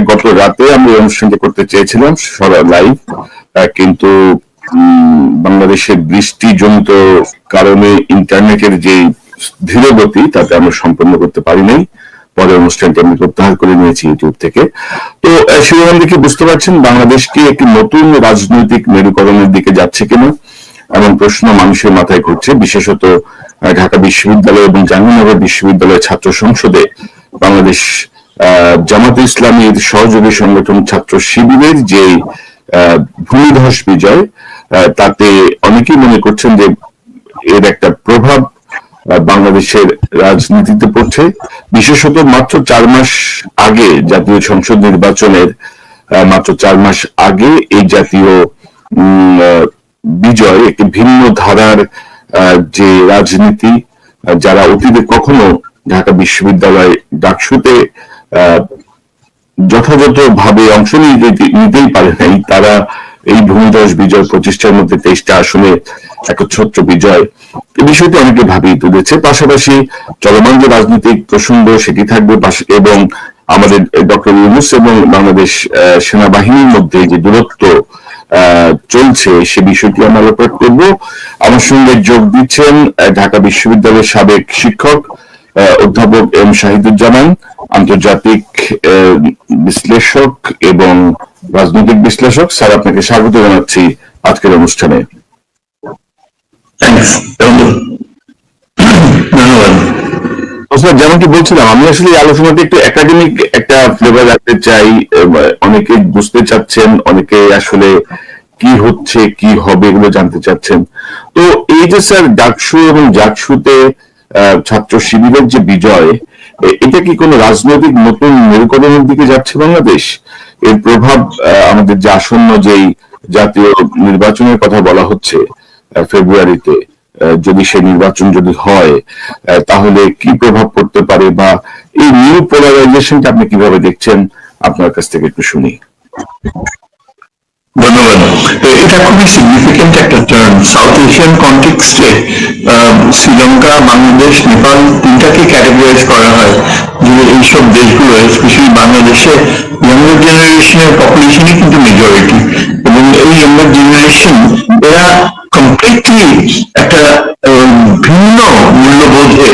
গত রাতে আমি অনুষ্ঠানটি করতে চেয়েছিলাম লাইভ কিন্তু উম, বাংলাদেশের বৃষ্টিজনিত কারণে ইন্টারনেটের যে ধীরগতি তাতে আমরা সম্পন্ন করতে পারি নাই। পরে অনুষ্ঠানটি আমি প্রত্যাহার করে নিয়েছি ইউটিউব থেকে। তো শিরোনাম দেখে বুঝতে পারছেন বাংলাদেশ কি একটি নতুন রাজনৈতিক মেরুকরণের দিকে যাচ্ছে কিনা এমন প্রশ্ন মানুষের মাথায় ঘুরছে। বিশেষত ঢাকা বিশ্ববিদ্যালয় এবং জাহাঙ্গীরনগর বিশ্ববিদ্যালয়ের ছাত্র সংসদে বাংলাদেশ জামাতে ইসলামীর সহযোগী সংগঠন ছাত্র শিবিরের যে ভূমিধস বিজয় তাতে অনেকেই মনে করছেন যে এর একটা প্রভাব বাংলাদেশের রাজনীতিতে পড়ছে। বিশেষত মাত্র চার মাস আগে জাতীয় সংসদ নির্বাচনের মাত্র চার মাস আগে এই জাতীয় বিজয় একটি ভিন্ন ধারার যে রাজনীতি যারা অতীতে কখনো ঢাকা বিশ্ববিদ্যালয় ডাকসুতে আহ, যথাযথভাবে অংশ নিতেই পারে নাই, তারা এই ভূমিধস বিজয় প্রতিষ্ঠার মধ্যে তেইশটা আসনে একচ্ছত্র বিজয় এই বিষয়টি অনেকে ভাবিয়ে তুলেছে। পাশাপাশি চলমান যে রাজনৈতিক প্রসঙ্গ সেটি থাকবে এবং আমাদের ডক্টর ইউনুস এবং বাংলাদেশ সেনাবাহিনীর মধ্যে যে দূরত্ব চলছে, সে বিষয়টি আমরা আলোকপাত করব। আমার সঙ্গে যোগ দিচ্ছেন ঢাকা বিশ্ববিদ্যালয়ের সাবেক শিক্ষক অধ্যাপক এম শাহিদুজ্জামান আন্তর্জাতিক বিশ্লেষক এবং রাজনৈতিক বিশ্লেষক। স্যার আপনাকে স্বাগত জানাচ্ছি আজকের অনুষ্ঠানে। যেমনটি বলছিলাম আমি আসলে এই আলোচনাটি একটু একাডেমিক একটা ফ্লেভার রাখতে চাই। অনেকে বুঝতে চাচ্ছেন অনেকে আসলে কি হচ্ছে কি হবে এগুলো জানতে চাচ্ছেন। তো এই যে স্যার ডাকসু এবং জাকসুতে ছাত্র শিবিরের যে বিজয় এটা কি কোনো রাজনৈতিক নতুন মেরুকরণের দিকে যাচ্ছে বাংলাদেশ? এর প্রভাব আমাদের যে আসন্ন যেই জাতীয় নির্বাচনের কথা বলা হচ্ছে ফেব্রুয়ারিতে যদি সেই নির্বাচন যদি হয় তাহলে কি প্রভাব পড়তে পারে বা এই নিউ পোলারাইজেশনটা আপনি কীভাবে দেখছেন? আপনার কাছ থেকে একটু শুনি। ধন্যবাদ। এটা খুবই সিগনিফিকেন্ট একটা টার্ম সাউথ এশিয়ান কন্টেক্সটে শ্রীলঙ্কা বাংলাদেশ নেপাল তিনটাকে ক্যাটেগরাইজ করা হয়। যে এইসব দেশগুলো স্পেশালি বাংলাদেশে ইয়াঙ্গার জেনারেশনের পপুলেশনই কিন্তু মেজরিটি এবং এই ইয়াঙ্গার জেনারেশন এরা কমপ্লিটলি একটা ভিন্ন মূল্যবোধে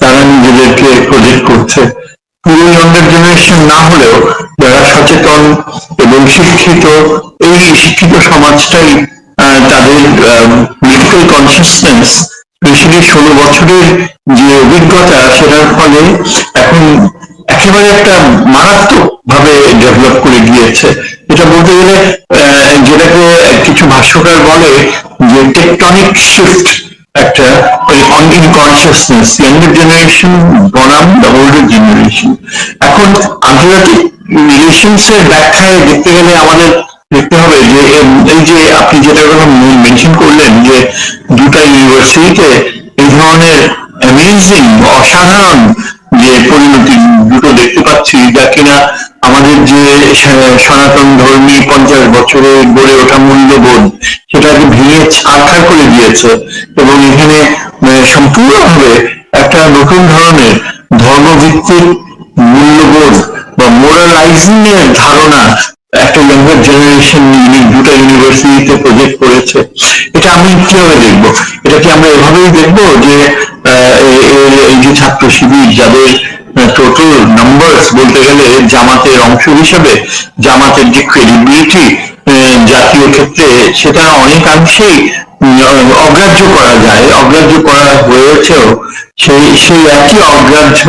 তারা নিজেদেরকে প্রজেক্ট করছে। পুরো ইয়াঙ্গার জেনারেশন না হলেও সচেতন এবং শিক্ষিত, এই শিক্ষিত সমাজটাই তাদের পলিটিক্যাল কনসিয়াসনেস স্পেশালি ষোলো বছরের যে অভিজ্ঞতা, সেটার ফলে এখন একেবারে একটা মারাত্মক ভাবে ডেভেলপ করে গিয়েছে। এটা বলতে গেলে যেটাকে কিছু ভাষ্যকার বলে যে tectonic shift consciousness younger generation বনাম দ্য ওল্ডার জেনারেশন এখন আন্তর্জাতিক রিলেশনস এর ব্যাখ্যায় দেখতে গেলে আমাদের দেখতে হবে যে এই যে আপনি যেটা কথা মেনশন করলেন যে, দুটা ইউনিভার্সিটিতে এই ধরনের অ্যামেজিং অসাধারণ যে পরিণতি দুটো দেখতে পাচ্ছি, যা কিনা আমাদের যে সনাতন ধর্মী পঞ্চাশ বছরে গড়ে ওঠা মূল্যবোধ, সেটাকে ভেঙে ছাড়খাড় করে দিয়েছে। এবং এখানে সম্পূর্ণভাবে একটা নতুন ধরনের ধর্মভিত্তিক মূল্যবোধ বা মোরালাইজিং এর ধারণা একটা ইয়াঙ্গার জেনারেশন দুটো ইউনিভার্সিটিতে প্রজেক্ট করেছে। এটা আমি কীভাবে দেখব? এটা কি আমরা এভাবেই দেখব যে এই যে ছাত্র শিবির যাদের টোটাল নাম্বারস বলতে গেলে জামাতের অংশ হিসেবে জামাতের যে ক্রেডিবিলিটি জাতীয় ক্ষেত্রে, সেটা অনেকাংশেই অগ্রাহ্য করা যায়, অগ্রাহ্য করা হয়েছেও সেই সেই একই অগ্রাহ্য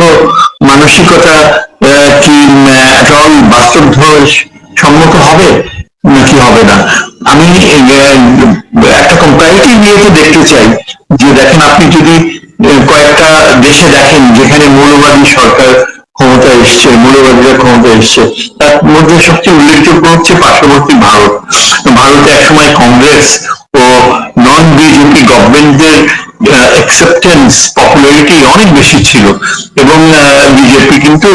মানসিকতা কি অল বাস্তব সম্মত হবে নাকি হবে না? আমি একটা কম্পারেটিভ নিয়ে দেখতে চাই যে দেখেন আপনি যদি কয়েকটা দেশে দেখেন যেখানে মৌলবাদী সরকার ক্ষমতা এসছে মৌলবাদীরা ক্ষমতা এসছে। তার মধ্যে সবচেয়ে উল্লেখযোগ্য হচ্ছে পার্শ্ববর্তী ভারত। ভারতে একসময় কংগ্রেস ও নন বিজেপি গভর্নমেন্টদের অ্যাকসেপ্টেন্স পপুলারিটি অনেক বেশি ছিল এবং বিজেপি কিন্তু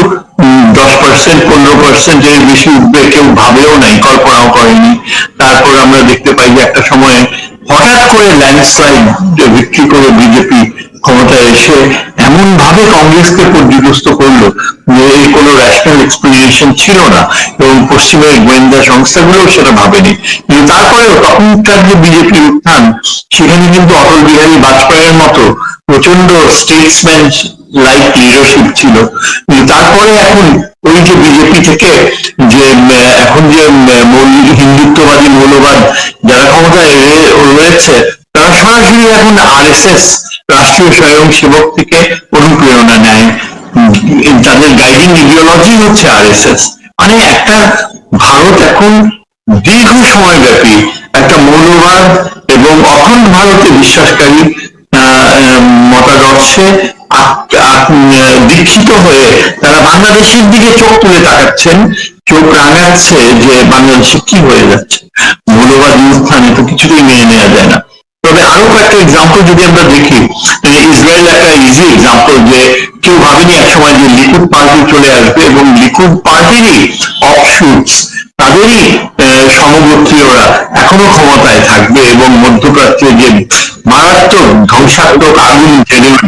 দশ পার্সেন্ট পনেরো পার্সেন্ট এর বেশি উঠবে কেউ ভাবেও নাই, কল্পনাও করেনি। তারপর আমরা দেখতে পাই যে একটা সময় হঠাৎ করে ল্যান্ডস্লাইড বিক্রি করে বিজেপি ক্ষমতায় এসে এমন ভাবে কংগ্রেসকে পর্যদস্ত করল যে এর কোনো ন্যাশনাল এক্সপ্লেনেশন ছিল না এবং পশ্চিমের গোয়েন্দা সংস্থাগুলো সেটা ভাবেনি। কিন্তু তারপরেও তখনকার যে বিজেপি উত্থান সেখানে কিন্তু অটল বিহারী বাজপেয়ীর মতো প্রচণ্ড স্টেটসম্যান লাইক লিডারশিপ ছিল। তারপরে এখন ওই যে বিজেপি থেকে যে এখন যে উম, মৌল- হিন্দুত্ববাদী মৌলবাদ যারা ক্ষমতায় রয়েছে তারা সরাসরি এখন আরএসএস রাষ্ট্রীয় স্বয়ংসেবক থেকে অনুপ্রেরণা নেয়। তাদের গাইডিং ইডিওলজি হচ্ছে আরএসএস মানে একটা ভারত এখন দীর্ঘ সময় ব্যাপী একটা মৌলবাদ এবং অখণ্ড ভারতে বিশ্বাসকারী মতাদর্শে দীক্ষিত হয়ে তারা বাংলাদেশের দিকে চোখ তুলে তাকাচ্ছেন। চোখ রাঙাচ্ছে যে বাংলাদেশে কি হয়ে যাচ্ছে? মৌলবাদী উত্থানে তো কিছুতেই মেনে নেওয়া যায় না। আরও কয়েকটা এক্সাম্পল যদি আমরা দেখি ইসরায়েল একটা ইজি এক্সাম্পল যে কেউ ভাবেনি এক সময় যে লিকুড পার্টি চলে আসবে এবং লিকুড পার্টিরই অফশুটস তাদেরই সমগোত্রীয়রা এখনও ক্ষমতায় থাকবে এবং মধ্যপ্রাচ্যে যে মারাত্মক ধ্বংসাত্মক আগুন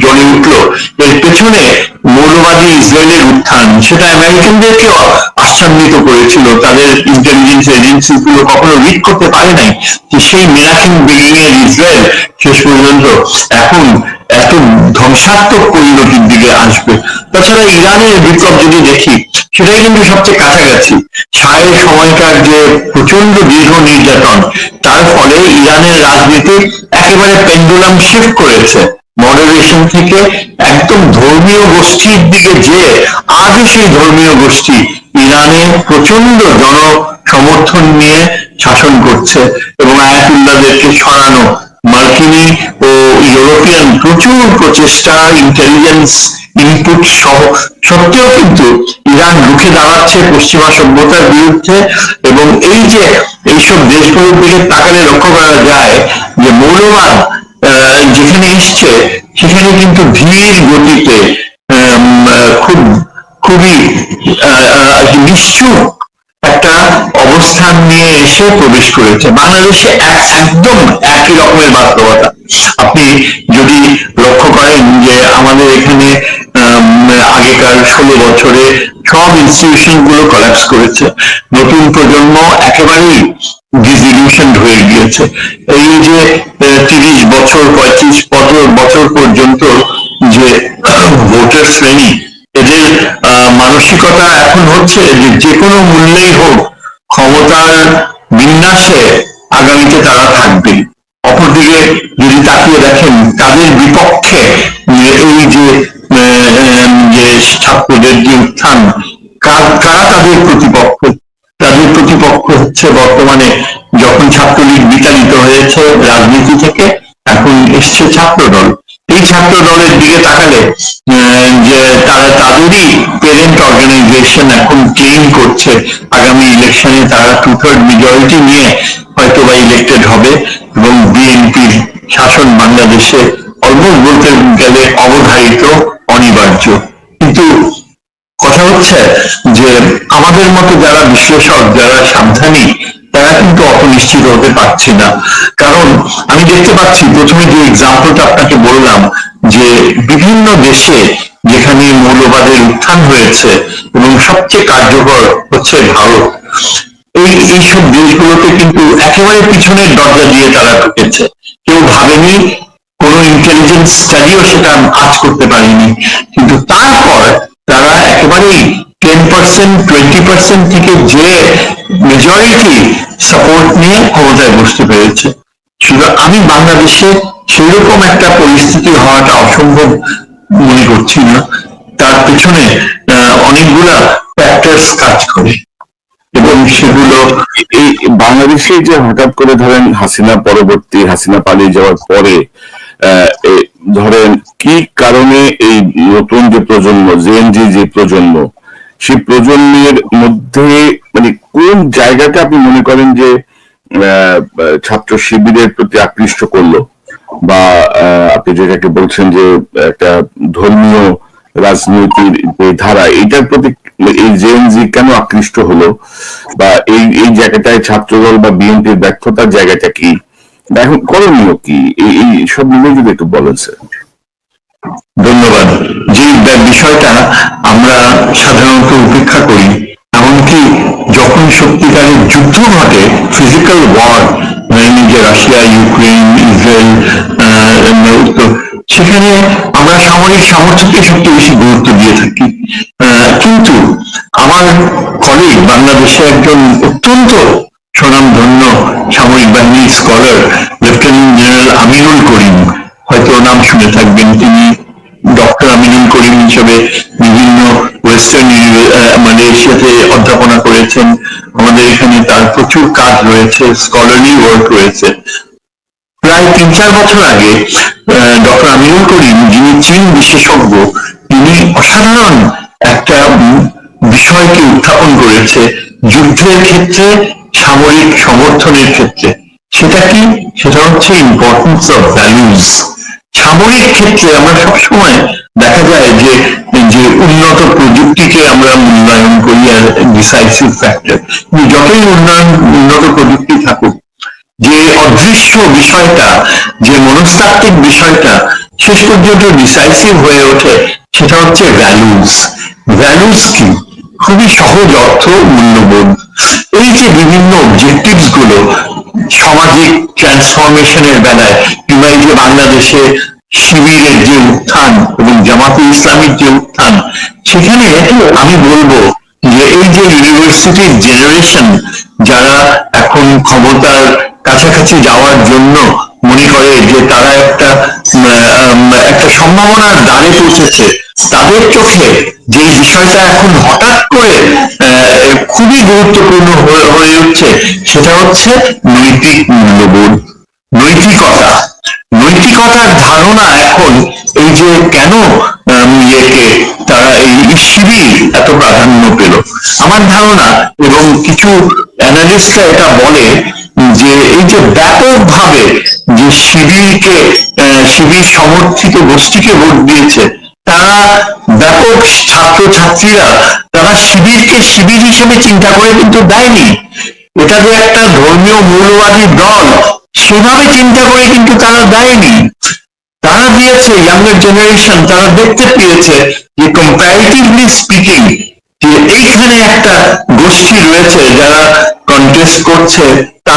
জ্বলে উঠল, এর পেছনে মৌলবাদী ইসরায়েলের উত্থান, সেটা আমেরিকানদেরকেও আশ্চর্যিত করেছিল। তাদের ইন্টেলিজেন্স এজেন্সি গুলো কখনো রিড করতে পারে নাই যে সেই মেরাকিন বিল্ডিং এর ইসরায়েল শেষ পর্যন্ত এখন এত ধ্বংসাত্মক পরিণতির দিকে আসবে। তাছাড়া ইরানের বিপ্লব যদি দেখি, সেটাই কিন্তু সবচেয়ে কাছাকাছি। ছায়ের সময়কার যে প্রচণ্ড দীর্ঘ নির্যাতন, তার ফলে ইরানের রাজনীতি একেবারে পেন্ডুলাম শিফট করেছে। মডারেশন থেকে একদম ধর্মীয় গোষ্ঠীর দিকে যে আজও সেই ধর্মীয় গোষ্ঠী ইরানে প্রচণ্ড জন সমর্থন নিয়ে শাসন করছে এবং আয়াতুল্লাহদেরকে সরানো মার্কিনি ও ইউরোপিয়ান প্রচুর প্রচেষ্টা ইন্টেলিজেন্স ইনপুট সহ সত্ত্বেও কিন্তু ইরান রুখে দাঁড়াচ্ছে পশ্চিমা সভ্যতার বিরুদ্ধে এবং এই যে এইসব দেশগুলোর দিকে তাকালে লক্ষ্য করা যায় যে মৌলবাদ যেখানে এসছে, সেখানে কিন্তু ধীর গতিতে খুব, খুবই নিশ্চুপ একটা অবস্থান নিয়ে এসে প্রবেশ করেছে। বাংলাদেশে এক- একদম একই রকমের বাস্তবতা। আপনি যদি লক্ষ্য করেন যে আমাদের এখানে আগেকার ষোলো বছরে সব ইনস্টিটিউশনগুলো কলাপস করেছে। নতুন প্রজন্ম একেবারেই ডিসিলিউশন হয়ে গিয়েছে। এই যে তিরিশ বছর, পঁয়ত্রিশ বছর বছর পর্যন্ত যে ভোটার শ্রেণি এদের মানসিকতা এখন হচ্ছে যে যে কোনো মূল্যেই হোক, ক্ষমতার বিন্যাসে আগামীতে তারা থাকবে। অপরদিকে যদি তাকিয়ে দেখেন, তাদের বিপক্ষে এই যে যে ছাত্রদের যে উত্থান কারা তাদের প্রতিপক্ষ? তাদের প্রতিপক্ষ হচ্ছে বর্তমানে যখন ছাত্রলীগ বিতাড়িত হয়েছে রাজনীতি থেকে, এখন এসছে ছাত্র দল এই ছাত্র দলের দিকে তাকালে যে তারা তাদেরই পেরেন্ট অর্গানাইজেশন এখন ক্লেম করছে। আগামী ইলেকশনে তারা টু থার্ড মেজরিটি নিয়ে হয়তো বা ইলেক্টেড হবে এবং বিএনপির শাসন বাংলাদেশে অলমোস্ট বলতে গেলে অবধারিত, অনিবার্য। কিন্তু কথা হচ্ছে যে আমাদের মতো যারা বিশ্লেষক, যারা সাবধানী, তারা কিন্তু অত নিশ্চিত হতে পারছে না। কারণ আমি দেখতে পাচ্ছি, প্রথমে যে এক্সাম্পলটা আপনাকে বললাম যে বিভিন্ন দেশে যেখানে মৌলবাদের উত্থান হয়েছে এবং সবচেয়ে কার্যকর হচ্ছে ভারত, এই এইসব দেশগুলোতে কিন্তু একেবারে পিছনের দরজা দিয়ে তারা ঢুকেছে। কেউ ভাবেনি, কোন ইন্টেলিজেন্স স্টাডিও সেটা আজ করতে পারেনি। কিন্তু তারপর তারা একেবারেই টেন পার্সেন্ট টোয়েন্টি পার্সেন্ট থেকে যে মেজরিটি সাপোর্ট নিয়ে ক্ষমতায় বসতে পেরেছে। শুধু আমি বাংলাদেশে সেরকম একটা পরিস্থিতি হওয়াটা অসম্ভব মনে করছি না। তার পেছনে অনেকগুলা ফ্যাক্টরস কাজ করে। এবং সেগুলো এই বাংলাদেশে যে হঠাৎ করে ধরেন হাসিনা পরবর্তী, হাসিনা পালিয়ে যাওয়ার পরে ধরেন, কি কারণে এই নতুন যে প্রজন্ম জেএনজি যে প্রজন্ম, সেই প্রজন্মের মধ্যে মানে কোন জায়গাটা আপনি মনে করেন যে ছাত্র শিবিরের প্রতি আকৃষ্ট করল? বা আপনি যেটাকে বলছেন যে, একটা ধর্মীয় রাজনীতির যে ধারা, এইটার প্রতি এই জেএনজি কেন আকৃষ্ট হলো? বা এই এই জায়গাটায় ছাত্রদল বা বিএনপির ব্যর্থতার জায়গাটা কি? এখন করণীয় কি? এই সব মিলে যদি একটু বলেন ধন্যবাদ। যে বিষয়টা আমরা সাধারণত উপেক্ষা করি, এমনকি যখন সত্যিকারের যুদ্ধ ঘটে ফিজিক্যাল ওয়ার মানে যে রাশিয়া, ইউক্রেন, ইসরায়েল সেখানে আমরা সামরিক সামর্থ্যকে সবচেয়ে বেশি গুরুত্ব দিয়ে থাকি। কিন্তু আমার কলিগ বাংলাদেশে একজন অত্যন্ত স্বনামধন্য সামরিক বাহিনীর scholar lieutenant general Aminul Karim. হয়তো নাম শুনে থাকবেন তিনি ডক্টর আমিনুল করিম হিসেবে বিভিন্ন ওয়েস্টার্ন মানে এশিয়াতে অধ্যাপনা করেছেন। আমাদের এখানে তার প্রচুর কাজ রয়েছে স্কলারলি ওয়ার্ক রয়েছে। প্রায় তিন চার বছর আগে ডক্টর আমিনুল করিম, যিনি চীন বিশেষজ্ঞ, তিনি অসাধারণ একটা বিষয়কে উত্থাপন করেছে। যুদ্ধের ক্ষেত্রে সামরিক সমর্থনের ক্ষেত্রে। সেটা কি? সেটা হচ্ছে ইম্পর্টেন্স অফ ভ্যালুজ সামরিক ক্ষেত্রে আমরা সবসময় দেখা যায় যে যে উন্নত প্রযুক্তিকে আমরা মূল্যায়ন করি ডিসাইসিভ ফ্যাক্টর যতই উন্নয়ন, উন্নত প্রযুক্তি থাকুক, যে অদৃশ্য বিষয়টা, যে মনস্তাত্ত্বিক বিষয়টা, শেষ পর্যন্ত ডিসাইসিভ হয়ে ওঠে, সেটা হচ্ছে ভ্যালুজ ভ্যালুজ কি? খুবই সহজ অর্থ মূল্যবোধ। এই যে বিভিন্ন অবজেক্টিভসগুলো সামাজিক ট্রান্সফরমেশনের বেলায় কিংবা এই যে বাংলাদেশে শিবিরের যে উত্থান এবং জামাতে ইসলামের যে উত্থান, সেখানে আমি বলব যে এই যে ইউনিভার্সিটির জেনারেশন যারা এখন ক্ষমতার কাছাকাছি যাওয়ার জন্য মনে করে যে তারা একটা একটা সম্ভাবনার দ্বারে পৌঁছেছে। তাদের চোখে যে বিষয়টা এখন হঠাৎ করে খুবই গুরুত্বপূর্ণ হয়ে- উঠছে, সেটা হচ্ছে নৈতিক মূল্যবোধ। নৈতিকতা। নৈতিকতার ধারণা এখন এই যে কেন ইয়েকে তারা এই শিবির এত প্রাধান্য পেল। আমার ধারণা এবং কিছু অ্যানালিস্টরা এটা বলে যে এই যে ব্যাপকভাবে যে শিবিরকে শিবির সমর্থিত গোষ্ঠীকে ভোট দিয়েছে, তারা ব্যাপক ছাত্রছাত্রীরা, তারা শিবিরকে শিবির হিসেবে চিন্তা করে কিন্তু দেয়নি। এটা যে একটা ধর্মীয় মৌলবাদী দল, সেভাবে চিন্তা করে কিন্তু তারা দেয়নি। তারা দিয়েছে ইয়াঙ্গার জেনারেশন তারা দেখতে পেয়েছে যে কম্পারেটিভলি স্পিকিং যে এইখানে একটা গোষ্ঠী রয়েছে যারা কন্টেস্ট করছে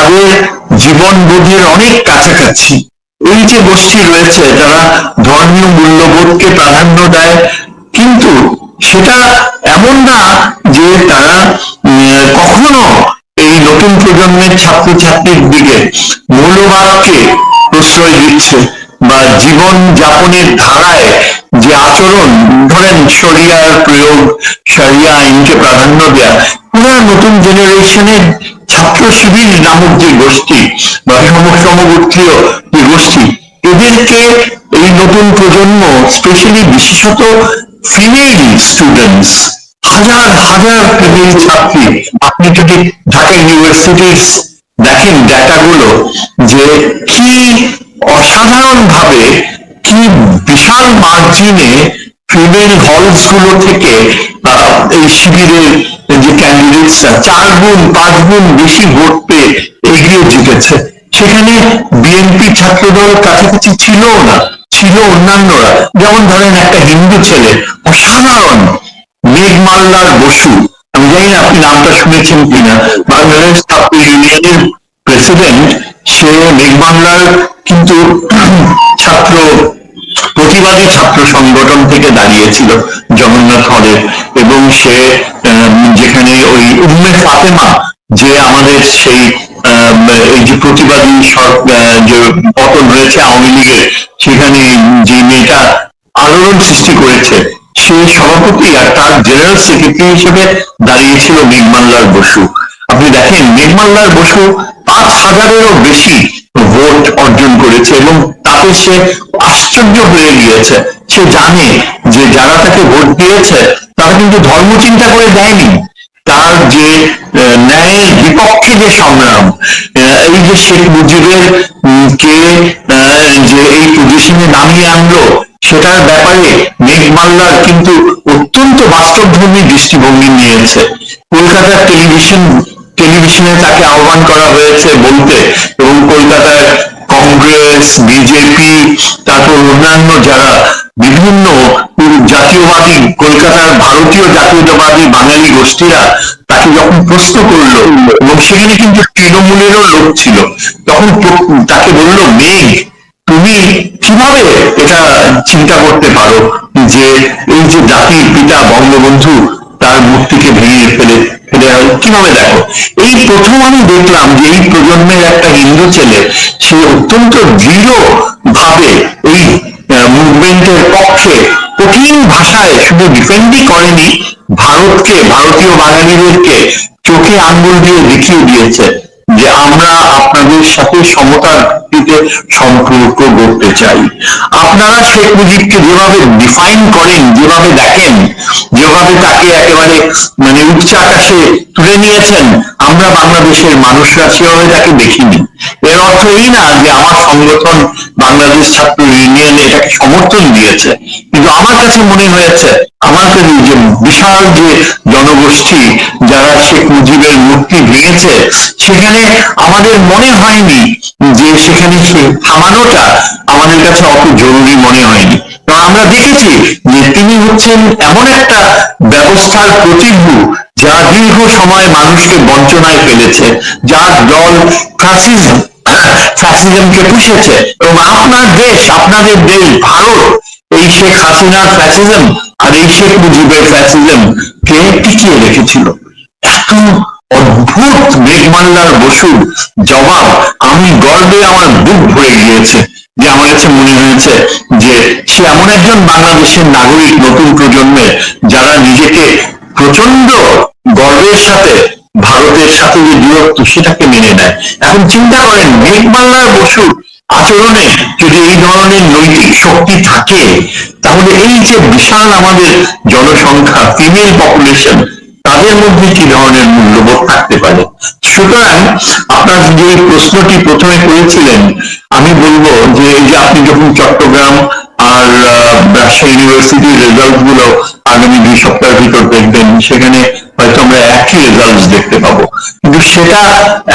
তাদের জীবন বোধের অনেক কাছাকাছি। এই যে গোষ্ঠী রয়েছে, তারা ধর্মীয় মূল্যবোধকে প্রাধান্য দেয়, কিন্তু সেটা এমন না যে তারা কখনো এই নতুন প্রজন্মের ছাত্রছাত্রীর দিকে মৌলবাদকে প্রশ্রয় দিচ্ছে বা জীবন যাপনের ধারায় যে আচরণ, ধরেন শরিয়ার প্রয়োগ, শরিয়া আইনকে প্রাধান্য দেয়া, পুরা নতুন জেনারেশনের ছাত্র শিবির নামক যে গোষ্ঠী বা সম- সমগোত্রীয় যে গোষ্ঠী, এদেরকে এই নতুন প্রজন্ম স্পেশালি বিশেষত ফিমেল স্টুডেন্টস হাজার হাজার ফিমেল ছাত্রী, আপনি যদি ঢাকা ইউনিভার্সিটির দেখেন ডাটাগুলো যে কি অসাধারণ ভাবে কি বিশাল মার্জিনে ফিমেল হলসগুলো থেকে এই শিবিরের যে ক্যান্ডিডেটসরা চার গুণ, পাঁচ গুণ বেশি ভোট পেয়ে এগিয়ে জিতেছে। সেখানে বিএনপি ছাত্রদল কাছাকাছি ছিল না, ছিল অন্যান্যরা। যেমন ধরেন একটা হিন্দু ছেলে, অসাধারণ মেঘমাল্লার বসু। আমি জানি না আপনি নামটা শুনেছেন কিনা। বাংলাদেশ ছাত্র ইউনিয়নের প্রেসিডেন্ট, সে মেঘবাংলার কিন্তু ছাত্র প্রতিবাদী ছাত্র সংগঠন থেকে দাঁড়িয়েছিল জগন্নাথ হলে এবং সে যেখানে ওই উম্মে ফাতেমা, যে আমাদের সেই এই যে প্রতিবাদী যে পতন হয়েছে আওয়ামী লীগের, সেখানে যে মেয়েটা আলোড়ন সৃষ্টি করেছে, সে সভাপতি আর তার জেনারেল সেক্রেটারি হিসেবে দাঁড়িয়েছিল মেঘমাল্লার বসু। আপনি দেখেন মেঘমাল্লার বসু পাঁচ হাজারেরও বেশি ভোট অর্জন করেছে এবং তাতে সে আশ্চর্য হয়ে গিয়েছে। সে জানে যে যারা তাকে ভোট দিয়েছে, তারা কিন্তু ধর্ম চিন্তা করে দেয়নি। তার যে ন্যায়ের বিপক্ষে যে সংগ্রাম এই যে শেখ মুজিবের কে যে এই পজিশনে নামিয়ে আনলো, সেটার ব্যাপারে মেঘমাল্লার কিন্তু অত্যন্ত বাস্তবধর্মী দৃষ্টিভঙ্গি নিয়েছে। কলকাতার টেলিভিশন টেলিভিশনে তাকে আহ্বান করা হয়েছে বলতে এবং কলকাতার কংগ্রেস, বিজেপি, তারপর অন্যান্য যারা বিভিন্ন জাতীয়বাদী, কলকাতার ভারতীয় জাতীয়তাবাদী বাঙালি গোষ্ঠীরা তাকে যখন প্রশ্ন করল, এবং সেখানে কিন্তু তৃণমূলেরও লোক ছিল, তখন তাকে বলল, মেঘ, তুমি কীভাবে এটা চিন্তা করতে পারো যে এই যে জাতির পিতা বঙ্গবন্ধু তার মূর্তিকে ভেঙে ফেলে ফেলে কীভাবে দেখো। এই প্রথম আমি দেখলাম যে এই প্রজন্মের একটা হিন্দু ছেলে, সে অত্যন্ত দৃঢ় ভাবে এই মুভমেন্টের পক্ষে কঠিন ভাষায় শুধু ডিফেন্ডই করেনি, ভারতকে, ভারতীয় বাঙালিদেরকে চোখে আঙ্গুল দিয়ে দেখিয়ে দিয়েছে যে আমরা আপনাদের সাথে সমতার ভিত্তিতে সম্পর্ক গড়তে চাই। আপনারা শেখ মুজিবকে যেভাবে ডিফাইন করেন, যেভাবে দেখেন যেভাবে তাকে একেবারে মানে উচ্চ আকাশে তুলে নিয়েছেন আমরা বাংলাদেশের মানুষরা সেভাবে তাকে দেখিনি। এর অর্থ এই না যে আমার সংগঠন বাংলাদেশ ছাত্র ইউনিয়ন এটাকে সমর্থন দিয়েছে। কিন্তু আমার কাছে মনে হয়েছে আমার কাছে যে বিশাল যে জনগোষ্ঠী যারা শেখ মুজিবের মূর্তি ভেঙেছে, সেখানে আমাদের মনে হয়নি যে সেখানে সে থামানোটা আমাদের কাছে অত জরুরি মনে হয়নি। আমরা দেখেছি যে তিনি হচ্ছেন এমন একটা ব্যবস্থার প্রতিভূ যা দীর্ঘ সময় মানুষকে বঞ্চনায় ফেলেছে, যার দল ফ্যাসিজম ফ্যাসিজমকে পুষেছে। এবং আপনার দেশ, আপনাদের দেশ, ভারত, এই শেখ হাসিনার ফ্যাসিজম আর এই শেখ মুজিবের ফ্যাসিজম কে টিকিয়ে রেখেছিল। এত অদ্ভুত মেঘমাল্লার বসুর জবাব আমি গর্বে আমার বুক ভরে গিয়েছে। যে আমার কাছে মনে হয়েছে যে সে এমন একজন বাংলাদেশের নাগরিক নতুন প্রজন্মের যারা নিজেকে প্রচণ্ড গর্বের সাথে ভারতের সাথে যে দূরত্ব সেটাকে মেনে নেয়। এখন চিন্তা করেন মেঘমাল্লার বসুর আচরণে যদি এই ধরনের নৈতিক শক্তি থাকে, তাহলে এই যে বিশাল আমাদের জনসংখ্যা ফিমেল পপুলেশন তাদের মধ্যে কি ধরনের মূল্যবোধ থাকতে পারে? সুতরাং আপনার যে প্রশ্নটি প্রথমে করেছিলেন, আমি বলব যে এই যে আপনি যখন চট্টগ্রাম আর রাজশাহী ইউনিভার্সিটির রেজাল্টগুলো আগামী দুই সপ্তাহের ভিতর দেখবেন, সেখানে হয়তো আমরা একই রেজাল্ট দেখতে পাবো। কিন্তু সেটা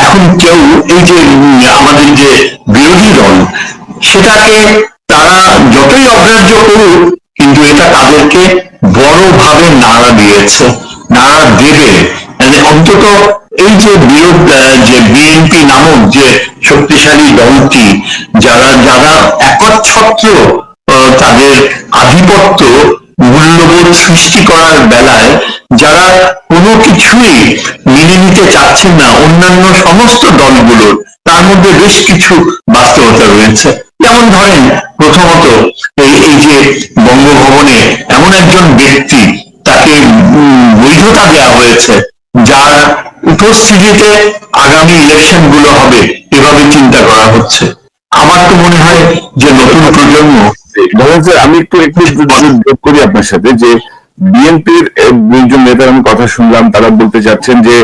এখন কেউ এই যে আমাদের যে বিরোধী দল, সেটাকে তারা যতই অগ্রাহ্য করুক, কিন্তু এটা তাদেরকে বড়ভাবে নাড়া দিয়েছে, নাড়া দেবে। মানে অন্তত এই যে বিরোধ যে বিএনপি নামক যে শক্তিশালী দলটি, যারা যারা একচ্ছত্র তাদের আধিপত্য মূল্যবোধ সৃষ্টি করার বেলায়, যারা কোনো কিছুই মেনে নিতে চাচ্ছেন না অন্যান্য সমস্ত দলগুলোর। তার মধ্যে বেশ কিছু বাস্তবতা রয়েছে। যেমন ধরেন, প্রথমত এই এই যে বঙ্গভবনে এমন একজন ব্যক্তি, তাকে বৈধতা দেওয়া হয়েছে, যার উপস্থিতিতে আগামী ইলেকশনগুলো হবে, এভাবে চিন্তা করা হচ্ছে। আমার তো মনে হয় যে নতুন প্রজন্ম আমি একটু একটু যোগ করি আপনার সাথে যে বিএনপির দুইজন নেতার আমি কথা শুনলাম, তারা বলতে চাচ্ছেন যে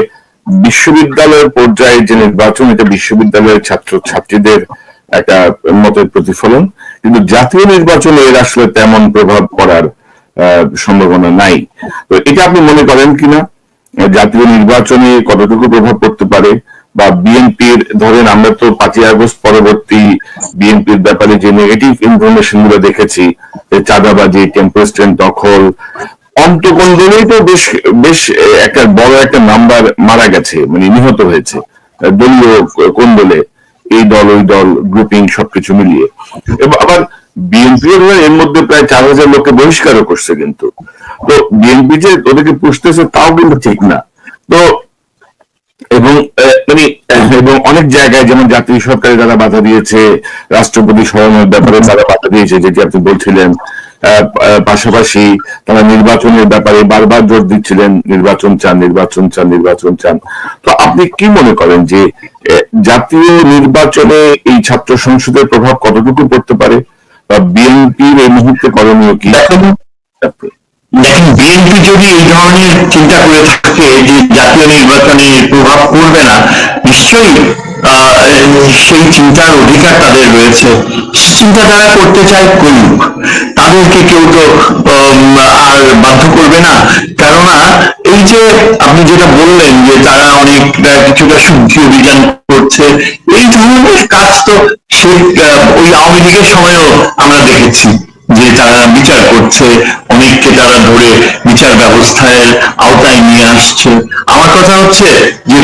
বিশ্ববিদ্যালয়ের পর্যায়ে যে নির্বাচন, এটা বিশ্ববিদ্যালয়ের ছাত্র ছাত্রীদের একটা মতের প্রতিফলন। কিন্তু জাতীয় নির্বাচনে এর আসলে তেমন প্রভাব পড়ার সম্ভাবনা নাই। তো এটা আপনি মনে করেন কিনা? জাতীয় নির্বাচনে কতটুকু প্রভাব পড়তে পারে? বা বিএনপির, ধরেন আমরা তো পাঁচই আগস্ট পরবর্তী বিএনপির ব্যাপারে যে নেগেটিভ ইনফরমেশনগুলো দেখেছি চাঁদাবাজি টেম্পারেস্টেন্ট দখল অন্তকন্দলেই তো বেশ বেশ একটা বড় একটা নাম্বার মারা গেছে মানে নিহত হয়েছে। দলীয় কোন্দলে এই দল, ওই দল গ্রুপিং সবকিছু মিলিয়ে। আবার বিএনপি এর মধ্যে প্রায় চার হাজার লোককে বহিষ্কারও করছে কিন্তু। তো বিএনপি যে ওদেরকে পুষতেছে, তাও কিন্তু ঠিক না। তো এবং মানে এবং অনেক জায়গায় যেমন জাতীয় সরকারে যারা বাধা দিয়েছে, রাষ্ট্রপতি স্মরণের ব্যাপারে তারা বাধা দিয়েছে, যেটি আপনি বলছিলেন পাশাপাশি তারা নির্বাচনের ব্যাপারে বারবার জোর দিচ্ছিলেন, নির্বাচন চান নির্বাচন চান নির্বাচন চান। তো আপনি কি মনে করেন যে জাতীয় নির্বাচনে এই ছাত্র সংসদের প্রভাব কতটুকু পড়তে পারে? বা বিএনপির এই মুহূর্তে করণীয় কি? দেখেন, বিএনপি যদি এই ধরনের চিন্তা করে থাকে যে জাতীয় নির্বাচনে প্রভাব পড়বে না, নিশ্চয়ই সেই চিন্তার অধিকার তাদের রয়েছে। চিন্তা তারা করতে চায় করুক তাদেরকে কেউ তো আর বাধ্য করবে না। কেননা এই যে আপনি যেটা বললেন যে তারা অনেকটা কিছুটা শুদ্ধি অভিযান করছে, এই ধরনের কাজ তো সে ওই আওয়ামী লীগের সময়ও আমরা দেখেছি যে তারা বিচার করছে, অনেককে তারা ধরে বিচার ব্যবস্থায় আওতায় নিয়ে আসছে। আমার কথা হচ্ছে যে